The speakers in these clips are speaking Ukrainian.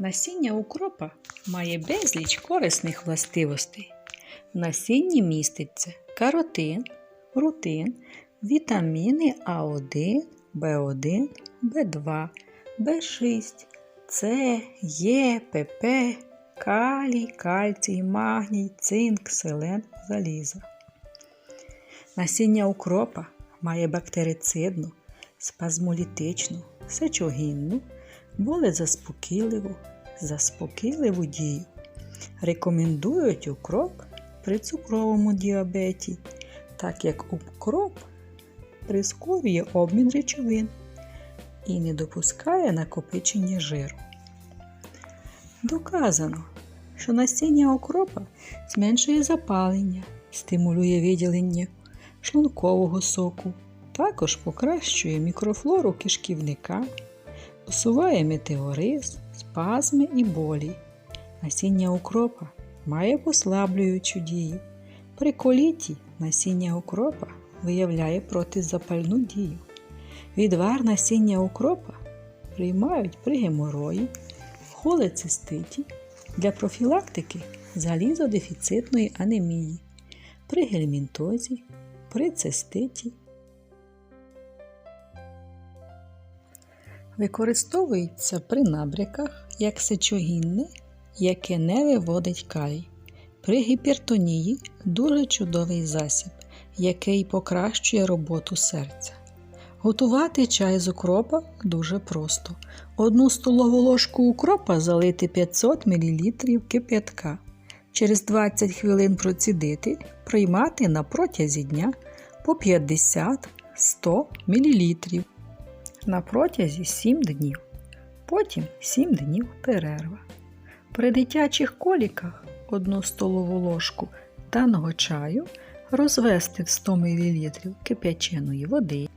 Насіння укропа має безліч корисних властивостей. В насінні міститься каротин, рутин, вітаміни А1, В1, В2, В6, С, Е, ПП, калій, кальцій, магній, цинк, селен, залізо. Насіння укропа має бактерицидну, спазмолітичну, сечогінну, болезаспокійливу, заспокійливу дію. Рекомендують укроп при цукровому діабеті, так як укроп прискорює обмін речовин і не допускає накопичення жиру. Доказано, що насіння окропа зменшує запалення, стимулює виділення шлункового соку, також покращує мікрофлору кишківника, усуває метеориз, спазми і болі. Насіння укропа має послаблюючу дію. При коліті насіння укропа виявляє протизапальну дію. Відвар насіння укропа приймають при геморої, холециститі для профілактики залізодефіцитної анемії, при гельмінтозі, при циститі. Використовується при набряках як сечогінне, яке не виводить калій. При гіпертонії дуже чудовий засіб, який покращує роботу серця. Готувати чай з укропа дуже просто. Одну столову ложку укропа залити 500 мл кип'ятка. Через 20 хвилин процідити, приймати на протязі дня по 50-100 мл на протязі 7 днів. Потім 7 днів перерва. При дитячих коліках 1 столову ложку таного чаю розвести в 100 мл кип'яченої води,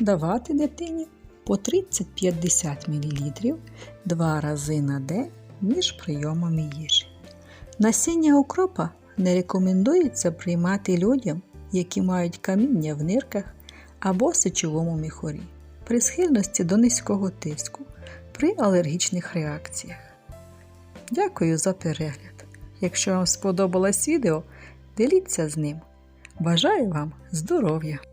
давати дитині по 30-50 мл два рази на день між прийомами їжі. Насіння укропа не рекомендується приймати людям, які мають каміння в нирках або сечовому міхорі, при схильності до низького тиску, при алергічних реакціях. Дякую за перегляд. Якщо вам сподобалось відео, діліться з ним. Бажаю вам здоров'я!